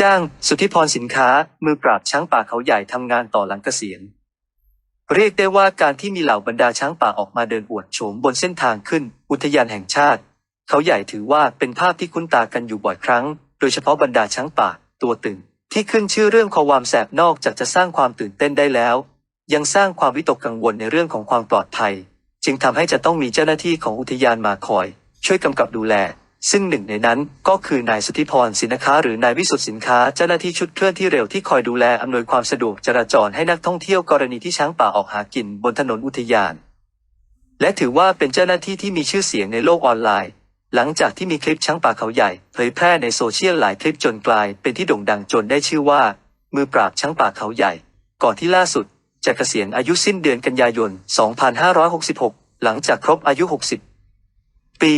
จ้าง สุทธิพรสินค้า มือปราบช้างป่าเขาใหญ่ทำงานต่อหลังเกษียณ เรียกได้ว่าการที่มีเหล่าบรรดาช้างป่าออกมาเดินอวดโฉมบนเส้นทางขึ้น อุทยานแห่งชาติ เขาใหญ่ถือว่าเป็นภาพที่คุ้นตากันอยู่บ่อยครั้ง โดยเฉพาะบรรดาช้างป่าตัวตึงที่ขึ้นชื่อเรื่องความแสบนอกจากจะสร้างความตื่นเต้นได้แล้ว ยังสร้างความวิตกกังวลในเรื่องของความปลอดภัย จึงทำให้จะต้องมีเจ้าหน้าที่ของอุทยานมาคอย ช่วยกำกับดูแล ซึ่งหนึ่งในนั้นก็คือนายสุธิพรสินค้าหรือนายวิสุทธิสินค้าเจ้าหน้าที่ชุดเคลื่อนที่เร็วที่คอยดูแลอำนวยความสะดวกจราจรให้นักท่องเที่ยวกรณีที่ช้างป่าออกหากินบนถนนอุทยาน และถือว่าเป็นเจ้าหน้าที่ที่มีชื่อเสียงในโลกออนไลน์ หลังจากที่มีคลิปช้างป่าเขาใหญ่เผยแพร่ในโซเชียลหลายคลิปจนกลาย เป็นที่โด่งดังจนได้ชื่อว่า มือปราบช้างป่าเขาใหญ่ ก่อนที่ล่าสุดจะเกษียณอายุสิ้นเดือนกันยายน 2566 หลังจากครบอายุ 60 ปี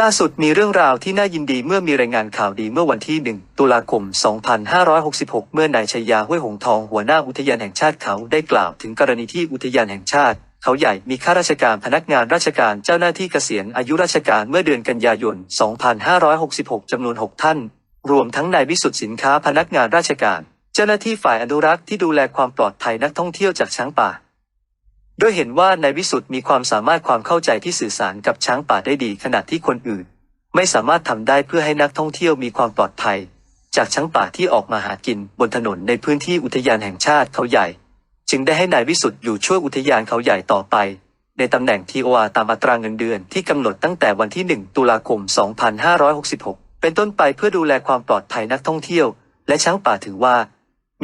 ล่าสุดมีเรื่องราวที่น่ายินดีเมื่อมีรายงานข่าวดีเมื่อวันที่ 1 ตุลาคม 2566 เมื่อนายชัยยาห้วยหงทองหัวหน้าอุทยานแห่งชาติเขาได้กล่าวถึงกรณีที่อุทยานแห่งชาติ เขาใหญ่มีข้าราชการพนักงานราชการเจ้าหน้าที่เกษียณอายุราชการเมื่อเดือนกันยายน 2566 จำนวน 6 ท่าน รวมทั้งนายวิสุทธิ์สินค้าพนักงานราชการ เจ้าหน้าที่ฝ่ายอนุรักษ์ที่ดูแลความปลอดภัยนักท่องเที่ยวจากช้างป่า โดยเห็นว่านายวิสุทธ์มีความสามารถความเข้าใจที่สื่อสารกับช้างป่าได้ดีขณะที่คนอื่น ไม่สามารถทำได้เพื่อให้นักท่องเที่ยวมีความปลอดภัย จากช้างป่าที่ออกมาหากินบนถนนในพื้นที่อุทยานแห่งชาติเขาใหญ่ จึงได้ให้นายวิสุทธ์อยู่ช่วยอุทยานเขาใหญ่ต่อไป ในตำแหน่ง TOR ตามอัตราเงินเดือนที่กำหนดตั้งแต่วันที่ 1 ตุลาคม 2566 เป็นต้นไปเพื่อดูแลความปลอดภัยนักท่องเที่ยว และช้างป่าถือว่า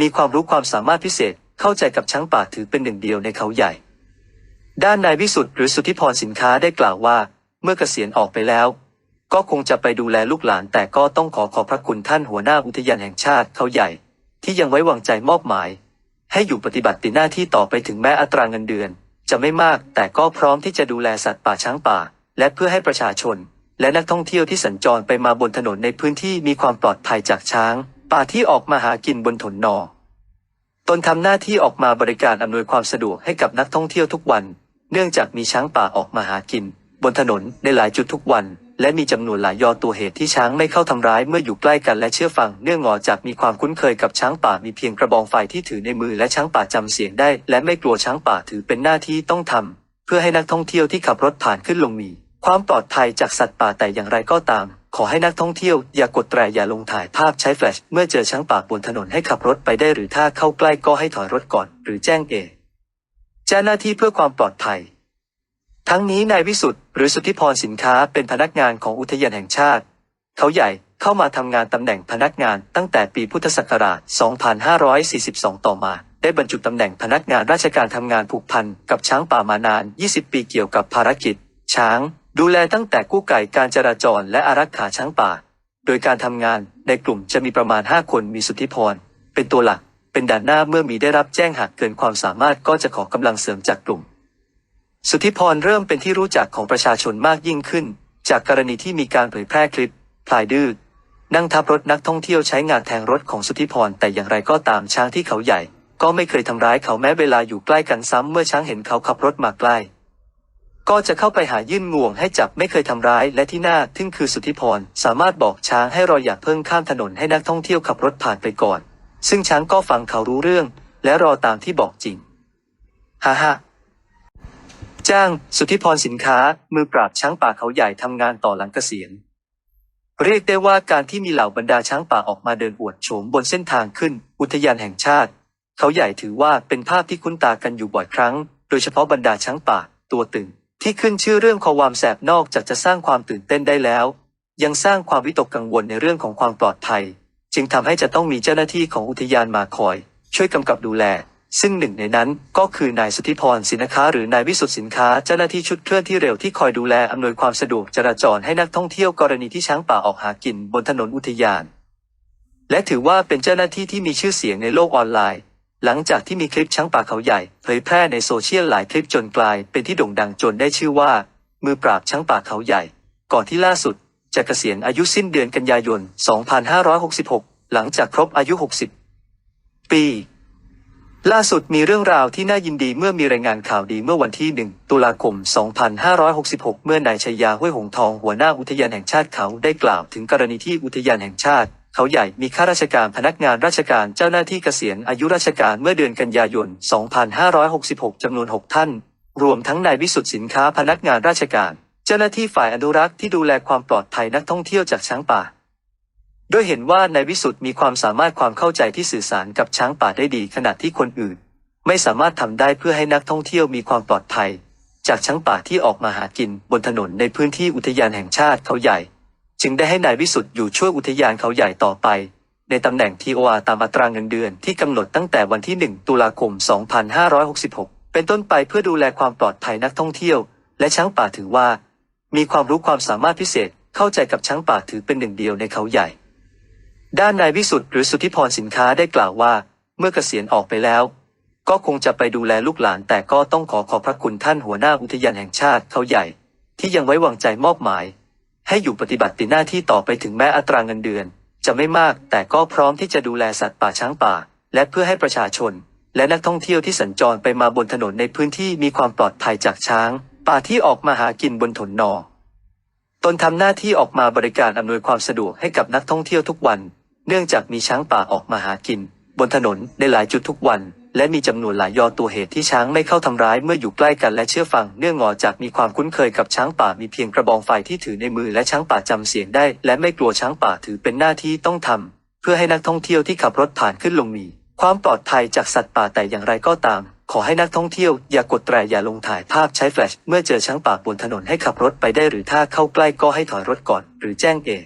มีความรู้ความสามารถพิเศษเข้าใจกับช้างป่าถือเป็นหนึ่งเดียวในเขาใหญ่ ด้านนายวิสุทธ์หรือสุทธิพรสินค้าได้กล่าวว่า เมื่อเกษียณออกไปแล้ว ก็คงจะไปดูแลลูกหลาน แต่ก็ต้องขอขอบพระคุณท่านหัวหน้าอุทยานแห่งชาติเขาใหญ่ ที่ยังไว้วางใจมอบหมาย ให้อยู่ปฏิบัติหน้าที่ต่อไปถึงแม้อัตราเงินเดือน จะไม่มากแต่ก็พร้อมที่จะดูแลสัตว์ป่าช้างป่า และเพื่อให้ประชาชน และนักท่องเที่ยวที่สัญจรไปมาบนถนนในพื้นที่มีความปลอดภัยจากช้าง ป่าที่ออกมาหากินบนถนนนอตนทำหน้าที่ออกมาบริการอำนวยความสะดวกให้กับนักท่องเที่ยวทุกวัน เนื่องจากมีช้างป่าออกมาหากิน บนถนนในหลายจุดทุกวัน และมีจำนวนหลายยอตัวเหตุที่ช้างไม่เข้าทำร้ายเมื่ออยู่ใกล้กันและเชื่อฟัง เนื่องงอจากมีความคุ้นเคยกับช้างป่ามีเพียงกระบองไฟที่ถือในมือและช้างป่าจำเสียงได้ และไม่กลัวช้างป่าถือเป็นหน้าที่ต้องทำเพื่อให้นักท่องเที่ยวที่ขับรถผ่านขึ้นลงมี ความปลอดภัยจากสัตว์ป่าแต่อย่างไรก็ตาม ขอให้นักท่องเที่ยวอย่ากดแตรอย่าลงถ่ายภาพใช้แฟลชเมื่อเจอช้างป่าบนถนนให้ขับรถไปได้หรือถ้าเข้าใกล้ก็ให้ถอยรถก่อน หรือแจ้งเอ เจ้าหน้าที่เพื่อความปลอดภัย ทั้งนี้นายวิสุทธ์หรือสุทธิพรสินค้าเป็นพนักงานของอุทยานแห่งชาติ เขาใหญ่เข้ามาทำงานตำแหน่งพนักงานตั้งแต่ปีพุทธศักราช 2542 ต่อมา ได้บรรจุตำแหน่งพนักงานราชการทำงานผูกพันกับช้างป่ามานาน 20 ปีเกี่ยวกับภารกิจ ช้าง ดูแลตั้งแต่กู้ไก่การจราจรและอารักขาช้างป่า โดยการทำงานในกลุ่มจะมีประมาณ 5 คนมีสุทธิพรเป็นตัวหลัก เป็นด่านหน้าเมื่อมีได้รับแจ้งหากเกินความสามารถก็จะขอกำลังเสริมจากกลุ่ม สุทธิพรเริ่มเป็นที่รู้จักของประชาชนมากยิ่งขึ้น จากกรณีที่มีการเผยแพร่คลิปพลายดื้อนั่งทับรถนักท่องเที่ยวใช้งานแทงรถของสุทธิพรแต่อย่างไรก็ตามช้างที่เขาใหญ่ ก็ไม่เคยทำร้ายเขาแม้เวลาอยู่ใกล้กันซ้ำเมื่อช้างเห็นเขาขับรถมาใกล้ ก็จะเข้าไปหายื่นงวงให้จับไม่เคยทำร้ายและที่น่าทึ่งคือสุทธิพรสามารถบอกช้างให้รออย่าเพิ่งข้ามถนนให้นักท่องเที่ยวขับรถผ่านไปก่อน ซึ่งช้างก็ฟังเขารู้เรื่อง และรอตามที่บอกจริง ฮ่าฮ่าจ้าง สุทธิพรสินค้า มือปราบช้างป่าเขาใหญ่ทำงานต่อหลังเกษียณ เรียกได้ว่าการที่มีเหล่าบรรดาช้างป่าออกมาเดินอวดโฉมบนเส้นทางขึ้น อุทยานแห่งชาติ เขาใหญ่ถือว่าเป็นภาพที่คุ้นตากันอยู่บ่อยครั้ง โดยเฉพาะบรรดาช้างป่าตัวตึง ที่ขึ้นชื่อเรื่องความแสบนอกจากจะสร้างความตื่นเต้นได้แล้ว ยังสร้างความวิตกกังวลในเรื่องของความปลอดภัย จึงทำให้จะต้องมีเจ้าหน้าที่ของอุทยานมาคอย ช่วยกำกับดูแล ซึ่งหนึ่งในนั้นก็คือนายสุทธิพรสินค้า หรือนายวิสุทธิสินค้าเจ้าหน้าที่ชุดเคลื่อนที่เร็วที่คอยดูแลอำนวยความสะดวกจราจรให้นักท่องเที่ยวกรณีที่ช้างป่าออกหากินบนถนนอุทยาน และถือว่าเป็นเจ้าหน้าที่ที่มีชื่อเสียงในโลกออนไลน์ หลังจากที่มีคลิปช้างป่าเขาใหญ่เผยแพร่ในโซเชียลหลายคลิปจนกลาย เป็นที่โด่งดังจนได้ชื่อว่า มือปราบช้างป่าเขาใหญ่ ก่อนที่ล่าสุด จะเกษียณอายุสิ้นเดือนกันยายน 2566 หลังจากครบอายุ 60 ปี ล่าสุดมีเรื่องราวที่น่ายินดีเมื่อมีรายงานข่าวดีเมื่อวันที่ 1 ตุลาคม 2566 เมื่อนายชัยยาห้วยหงทองหัวหน้าอุทยานแห่งชาติเขาได้กล่าวถึงกรณีที่อุทยานแห่งชาติ เขาใหญ่มีข้าราชการพนักงานราชการเจ้าหน้าที่เกษียณอายุราชการเมื่อเดือนกันยายน 2566 จำนวน 6 ท่าน รวมทั้งนายวิสุทธิ์สินค้าพนักงานราชการ เจ้าหน้าที่ฝ่ายอนุรักษ์ที่ดูแลความปลอดภัยนักท่องเที่ยวจากช้างป่าโดยเห็นว่านายวิสุทธ์มีความสามารถความเข้าใจที่สื่อสารกับช้างป่าได้ดีขณะที่คนอื่น ไม่สามารถทำได้เพื่อให้นักท่องเที่ยวมีความปลอดภัย จากช้างป่าที่ออกมาหากินบนถนนในพื้นที่อุทยานแห่งชาติเขาใหญ่ จึงได้ให้นายวิสุทธ์อยู่ช่วยอุทยานเขาใหญ่ต่อไป ในตำแหน่ง TOR ตามอัตราเงินเดือนที่กำหนดตั้งแต่วันที่ 1 ตุลาคม 2566 เป็นต้นไปเพื่อดูแลความปลอดภัยนักท่องเที่ยว และช้างป่าถือว่า มีความรู้ความสามารถพิเศษเข้าใจกับช้างป่าถือเป็นหนึ่งเดียวในเขาใหญ่ ด้านนายวิสุทธ์หรือสุทธิพรสินค้าได้กล่าวว่า เมื่อเกษียณออกไปแล้ว ก็คงจะไปดูแลลูกหลาน แต่ก็ต้องขอขอบพระคุณท่านหัวหน้าอุทยานแห่งชาติเขาใหญ่ ที่ยังไว้วางใจมอบหมาย ให้อยู่ปฏิบัติหน้าที่ต่อไปถึงแม้อัตราเงินเดือน จะไม่มากแต่ก็พร้อมที่จะดูแลสัตว์ป่าช้างป่า และเพื่อให้ประชาชน และนักท่องเที่ยวที่สัญจรไปมาบนถนนในพื้นที่มีความปลอดภัยจากช้าง ป่าที่ออกมาหากินบนถนนนอ ตนทำหน้าที่ออกมาบริการอำนวยความสะดวกให้กับนักท่องเที่ยวทุกวัน เนื่องจากมีช้างป่าออกมาหากิน บนถนนในหลายจุดทุกวัน และมีจำนวนหลายยอตัวเหตุที่ช้างไม่เข้าทำร้ายเมื่ออยู่ใกล้กันและเชื่อฟัง เนื่องงอจากมีความคุ้นเคยกับช้างป่ามีเพียงกระบองไฟที่ถือในมือและช้างป่าจำเสียงได้ และไม่กลัวช้างป่าถือเป็นหน้าที่ต้องทำเพื่อให้นักท่องเที่ยวที่ขับรถผ่านขึ้นลงมีความปลอดภัยจากสัตว์ป่าแต่อย่างไรก็ตาม ขอให้นักท่องเที่ยวอย่ากดแตรอย่าลงถ่ายภาพใช้แฟลชเมื่อเจอช้างป่าบนถนนให้ขับรถไปได้หรือถ้าเข้าใกล้ก็ให้ถอยรถก่อน หรือแจ้งเอง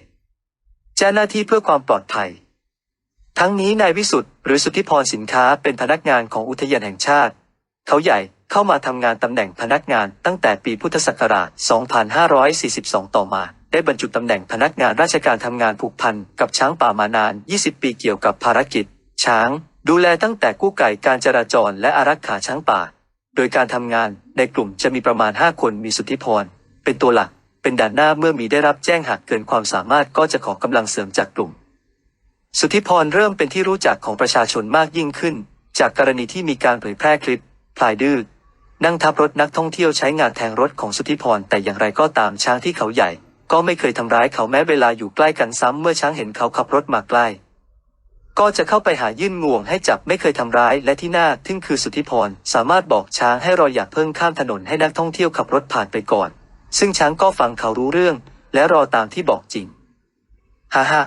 แจ้งหน้าที่เพื่อความปลอดภัย ทั้งนี้นายวิสุทธ์หรือสุทธิพรสินค้าเป็นพนักงานของอุทยานแห่งชาติ เขาใหญ่เข้ามาทำงานตำแหน่งพนักงานตั้งแต่ปีพุทธศักราช 2542 ต่อมาได้บรรจุตำแหน่งพนักงานราชการทำงานผูกพันกับช้างป่ามานาน 20 ปีเกี่ยวกับภารกิจ ช้าง ดูแลตั้งแต่กู้ไก่การจราจรและอารักขาช้างป่า โดยการทำงานในกลุ่มจะมีประมาณ 5 คนมีสุทธิพร เป็นตัวหลัก เป็นด่านหน้าเมื่อมีได้รับแจ้งหากเกินความสามารถก็จะขอกำลังเสริมจากกลุ่ม สุทธิพรเริ่มเป็นที่รู้จักของประชาชนมากยิ่งขึ้น จากกรณีที่มีการเผยแพร่คลิปพลายดื้อนั่งทับรถนักท่องเที่ยวใช้งานแทงรถของสุทธิพรแต่อย่างไรก็ตามช้างที่เขาใหญ่ ก็ไม่เคยทำร้ายเขาแม้เวลาอยู่ใกล้กันซ้ำเมื่อช้างเห็นเขาขับรถมาใกล้ ก็จะเข้าไปหายื่นงวงให้จับไม่เคยทำร้าย และที่น่าทึ่งคือสุทธิพร สามารถบอกช้างให้รออยากเพิ่งข้ามถนนให้นักท่องเที่ยวขับรถผ่านไปก่อน ซึ่งช้างก็ฟังเขารู้เรื่อง และรอตามที่บอกจริงฮ่าฮ่า